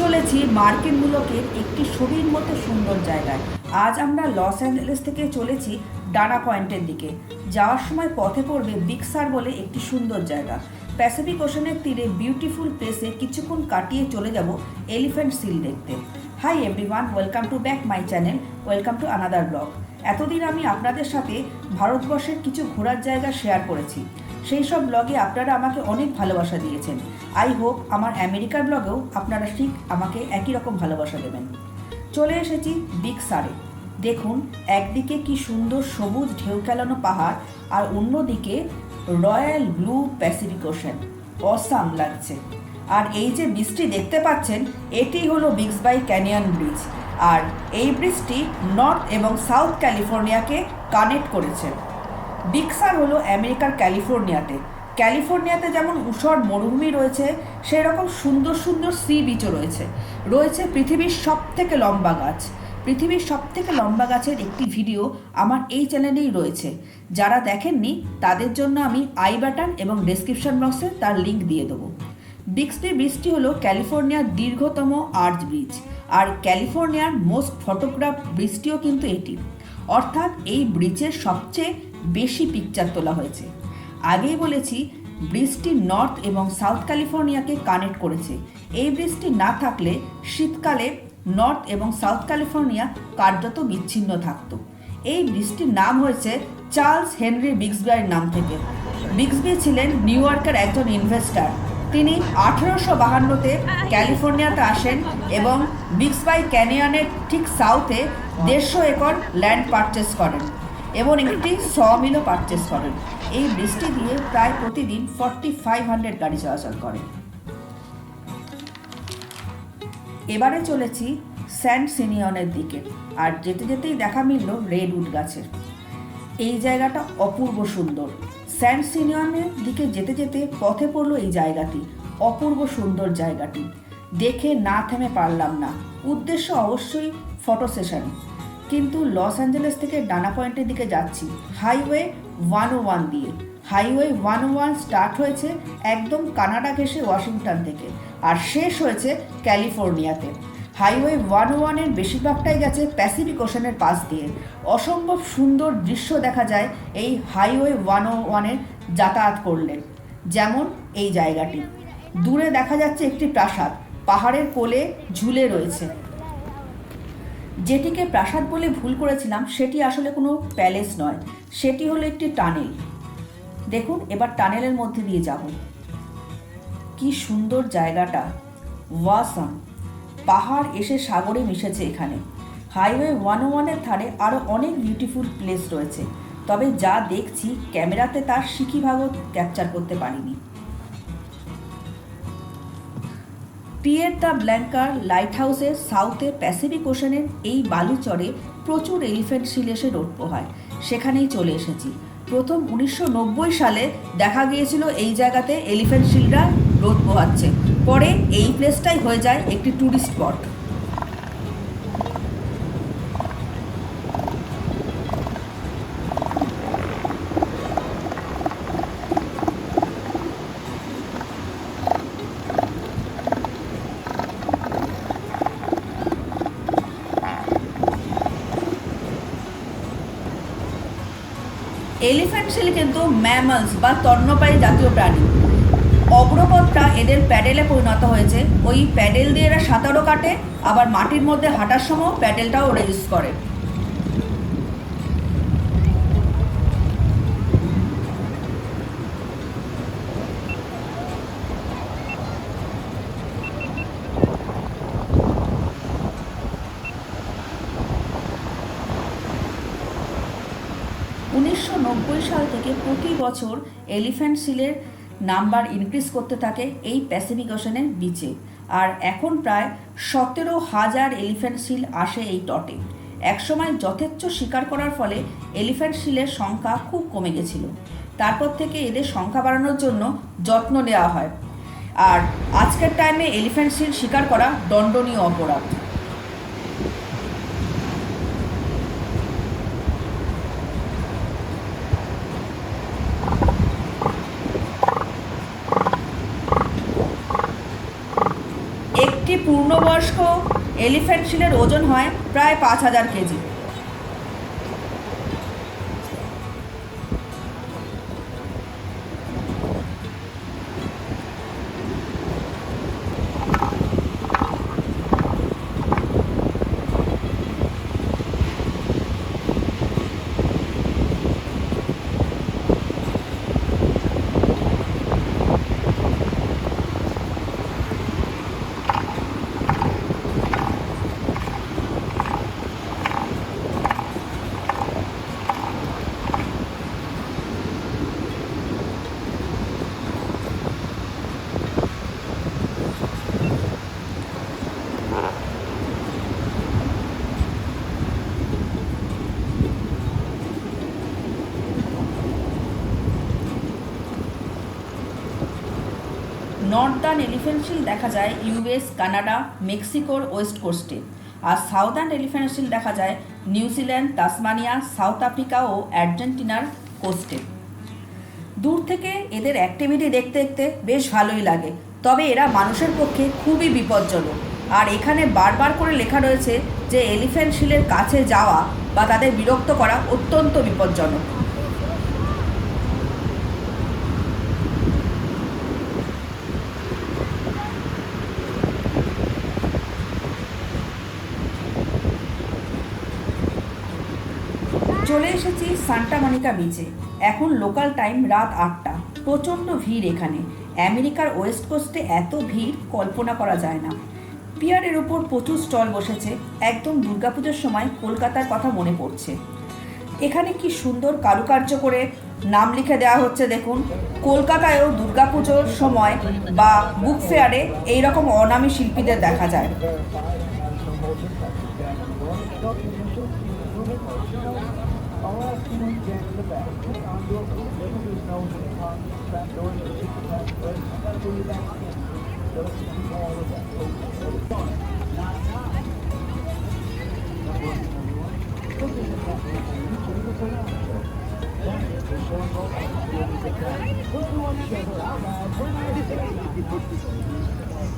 চলেছি মার্কিন মুলকের একটি ছবির মতো সুন্দর জায়গায়। আজ আমরা লস অ্যাঞ্জেলেস থেকে চলেছি ডানা পয়েন্টের দিকে। যাওয়ার সময় পথে পড়বে বিগ সার বলে একটি সুন্দর জায়গা। প্যাসিফিক ওশনের তীরে বিউটিফুল প্লেসে কিছুক্ষণ কাটিয়ে চলে যাব এলিফ্যান্ট সিল দেখতে। Hi everyone, welcome to back my channel. Welcome to another blog. এতদিন আমি আপনাদের সাথে ভারতবর্ষের কিছু ঘোরার জায়গা শেয়ার করেছি। সেই সব ব্লগে আপনারা আমাকে অনেক ভালোবাসা দিয়েছেন। আই হোপ আমার আমেরিকার ব্লগেও আপনারা ঠিক আমাকে একই রকম ভালোবাসা দেবেন। চলে এসেছি বিগ সারে দেখুন, একদিকে কি সুন্দর সবুজ ঢেউ খেলানো পাহাড় আর অন্যদিকে royal blue Pacific ocean. Awesome লাগছে। আর এই যে ব্রিজটি দেখতে পাচ্ছেন, এটি হলো বিগস বাই ক্যানিয়ন ব্রিজ আর এই ব্রিজটি নর্থ এবং সাউথ ক্যালিফোর্নিয়াকে কানেক্ট করেছে। বিগসার হলো আমেরিকার ক্যালিফোর্নিয়াতে। ক্যালিফোর্নিয়াতে যেমন উষর মরুভূমি রয়েছে সেই রকম সুন্দর সুন্দর সি বিচও রয়েছে। রয়েছে পৃথিবীর সব থেকে লম্বা গাছ। পৃথিবীর সব থেকে লম্বা গাছের একটি ভিডিও আমার এই চ্যানেলেই রয়েছে। যারা দেখেননি, তাদের জন্য আমি আই বাটন এবং ডেসক্রিপশন বক্সে তার লিঙ্ক দিয়ে দেবো। বিক্সবি ব্রিজটি হলো ক্যালিফোর্নিয়ার দীর্ঘতম আর্চ ব্রিজ আর ক্যালিফোর্নিয়ার মোস্ট ফটোগ্রাফ ব্রিজটিও কিন্তু এটি। অর্থাৎ এই ব্রিজের সবচেয়ে বেশি পিকচার তোলা হয়েছে। আগেই বলেছি, ব্রিজটি নর্থ এবং সাউথ ক্যালিফোর্নিয়াকে কানেক্ট করেছে। এই ব্রিজটি না থাকলে শীতকালে নর্থ এবং সাউথ ক্যালিফোর্নিয়া কার্যত বিচ্ছিন্ন থাকতো। এই ব্রিজটির নাম হয়েছে চার্লস হেনরি বিক্সবাইয়ের নাম থেকে। বিক্সবি ছিলেন নিউ ইয়র্কের একজন ইনভেস্টার তিনি আঠেরোশো বাহান্নতে ক্যালিফোর্নিয়াতে আসেন এবং বিক্সবাই ক্যানিয়নের ঠিক সাউথে দেড়শো একর ল্যান্ড পারচেস করেন এবং একটি স মিলও পারচেস করেন। এই বৃষ্টি দিয়ে প্রায় প্রতিদিন ফর্টি ফাইভ হান্ড্রেড গাড়ি চলাচল করে। এবারে চলেছি স্যান্ড সিনিয়নের দিকে আর যেতে যেতেই দেখা মিলল রেডউড গাছের। এই জায়গাটা অপূর্ব সুন্দর। স্যান্ড সিনিয়নের দিকে যেতে যেতে পথে পড়ল এই জায়গাটি, অপূর্ব সুন্দর জায়গাটি। দেখে না থেমে পারলাম না। উদ্দেশ্য অবশ্যই ফটো সেশন। কিন্তু লস অ্যাঞ্জেলেস থেকে ডানা পয়েন্টের দিকে যাচ্ছি। হাইওয়ে ওয়ান ও ওয়ান দিয়ে। হাইওয়ে ওয়ান ওয়ান স্টার্ট হয়েছে একদম কানাডা ঘেসে ওয়াশিংটন থেকে আর শেষ হয়েছে ক্যালিফোর্নিয়াতে। হাইওয়ে ওয়ান ওয়ানের বেশিরভাগটাই গেছে প্যাসিফিক ওশানের পাশ দিয়ে। অসম্ভব সুন্দর দৃশ্য দেখা যায় এই হাইওয়ে ওয়ান ও ওয়ানের যাতায়াত করলে, যেমন এই জায়গাটি। দূরে দেখা যাচ্ছে একটি প্রাসাদ, পাহাড়ের কোলে ঝুলে রয়েছে। যেটিকে প্রাসাদ বলে ভুল করেছিলাম, সেটি আসলে কোনো প্যালেস নয়। সেটি হলো একটি টানেল। দেখুন, এবার টানেলের মধ্যে দিয়ে যাব। কি সুন্দর জায়গাটা। ওয়াসাম। পাহাড় এসে সাগরে মিশেছে এখানে। হাইওয়ে ওয়ান ওয়ানের ধারে আরও অনেক বিউটিফুল প্লেস রয়েছে। তবে যা দেখছি, ক্যামেরাতে তার সিকিভাগও ক্যাপচার করতে পারিনি। পিয়ের দ্য ব্ল্যাঙ্কার লাইট হাউসের সাউথে প্যাসিফিক ওশানের এই বালুচরে প্রচুর এলিফ্যান্ট শিল এসে রোদ হয়। সেখানেই চলে এসেছি। প্রথম উনিশশো নব্বই সালে দেখা গিয়েছিল এই জায়গাতে এলিফেন্ট শিলরা রোদ পোহাচ্ছে পরে এই প্লেসটাই হয়ে যায় একটি ট্যুরিস্ট স্পট এলিফ্যান্ট সেল কিন্তু ম্যামলস বা তন্নপায়ী জাতীয় প্রাণী। অগ্রপথটা এদের প্যাডেলে পরিণত হয়েছে। ওই প্যাডেল দিয়ে এরা সাঁতারও কাটে, আবার মাটির মধ্যে হাঁটার সময় প্যাডেলটাও ওরা ইউজ করে। উনিশশো নব্বই সাল থেকে প্রতি বছর এলিফ্যান্ট সিলের নাম্বার ইনক্রিজ করতে থাকে এই প্যাসিফিক ওশানের বিচে আর এখন প্রায় সতেরো হাজার এলিফ্যান্ট সিল আসে এই তটে। একসময় যথেচ্ছ শিকার করার ফলে এলিফ্যান্ট সিলের সংখ্যা খুব কমে গেছিল। তারপর থেকে এদের সংখ্যা বাড়ানোর জন্য যত্ন নেওয়া হয়। আর আজকের টাইমে এলিফ্যান্ট সিল শিকার করা দণ্ডনীয় অপরাধ একটি একটি পূর্ণবয়স্ক এলিফ্যান্ট শিলের ওজন হয় প্রায় পাঁচ হাজার কেজি। নর্দার্ন এলিফ্যান্ট শিল দেখা যায় ইউএস, কানাডা, মেক্সিকোর ওয়েস্ট কোস্টে। আর সাউদার্ন এলিফ্যান্ট শিল দেখা যায় New Zealand Tasmania, south Africa ও আর্জেন্টিনার কোস্টে। দূর থেকে এদের অ্যাক্টিভিটি দেখতে দেখতে বেশ ভালোই লাগে। তবে এরা মানুষের পক্ষে খুবই বিপজ্জনক। আর এখানে বারবার করে লেখা রয়েছে যে এলিফ্যান্ট শিলের কাছে যাওয়া বা তাদের বিরক্ত করা অত্যন্ত বিপজ্জনক। চলে এসেছি সান্টা মনিকা বিচে এখন লোকাল টাইম রাত আটটা। প্রচণ্ড ভিড় এখানে। আমেরিকার ওয়েস্ট কোস্টে এত ভিড়, কল্পনা করা যায় না। পিয়ারের ওপর প্রচুর স্টল বসেছে। একদম দুর্গাপুজোর সময় কলকাতার কথা মনে পড়ছে। এখানে কি সুন্দর কারুকার্য করে নাম লিখে দেওয়া হচ্ছে দেখুন। কলকাতায়ও দুর্গাপুজোর সময় বা বুক ফেয়ারে এইরকম অনামী শিল্পীদের দেখা যায়।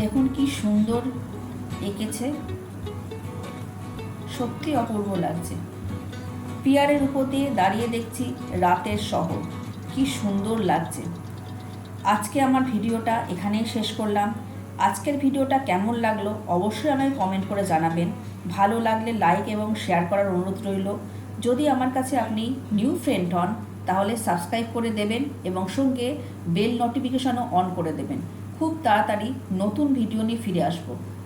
দেখুন কি সুন্দর এঁকেছে। সত্যি অপূর্ব লাগছে। পিয়ারের উপর দিয়ে দাঁড়িয়ে দেখছি রাতের শহর। কি সুন্দর লাগছে। আজকে আমার ভিডিওটা এখানেই শেষ করলাম। আজকের ভিডিওটা কেমন লাগল অবশ্যই আমাকে কমেন্ট করে জানাবেন। ভালো লাগলে লাইক এবং শেয়ার করার অনুরোধ রইল। যদি আমার কাছে আপনি নিউ ফ্রেন্ড হন, তাহলে সাবস্ক্রাইব করে দেবেন এবং সঙ্গে বেল নোটিফিকেশনও অন করে দেবেন। খুব তাড়াতাড়ি নতুন ভিডিও নিয়ে ফিরে আসব।